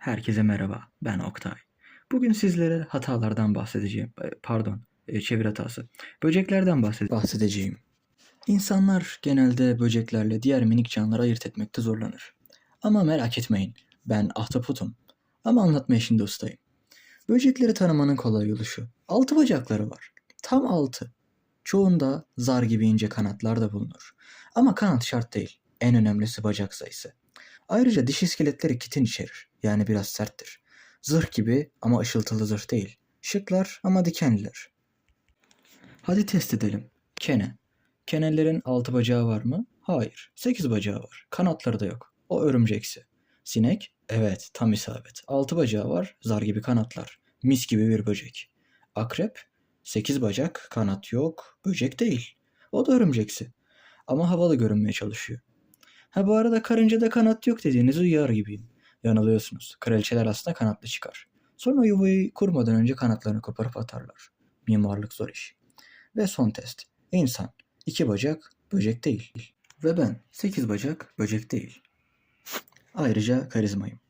Herkese merhaba, ben Oktay. Bugün sizlere hatalardan bahsedeceğim. E, Pardon, e, çevir hatası. Böceklerden bahsede- bahsedeceğim. İnsanlar genelde böceklerle diğer minik canlıları ayırt etmekte zorlanır. Ama merak etmeyin, ben ahtapotum. Ama anlatma işinde ustayım. Böcekleri tanımanın kolay yolu şu. Altı bacakları var. Tam altı. Çoğunda zar gibi ince kanatlar da bulunur. Ama kanat şart değil. En önemlisi bacak sayısı. Ayrıca diş iskeletleri kitin içerir. Yani biraz serttir. Zırh gibi ama ışıltılı zırh değil. Şıklar ama dikenliler. Hadi test edelim. Kene. Kenelerin altı bacağı var mı? Hayır. Sekiz bacağı var. Kanatları da yok. O örümceksi. Sinek? Evet, tam isabet. Altı bacağı var, zar gibi kanatlar. Mis gibi bir böcek. Akrep? Sekiz bacak, kanat yok, böcek değil. O da örümceksi. Ama havalı görünmeye çalışıyor. Ha bu arada karıncada kanat yok dediğiniz uyar gibiyim. Yanılıyorsunuz. Kraliçeler aslında kanatlı çıkar. Sonra yuvayı kurmadan önce kanatlarını koparıp atarlar. Mimarlık zor iş. Ve son test. İnsan. iki bacak, böcek değil. Ve ben. Sekiz bacak, böcek değil. Ayrıca karizmayım.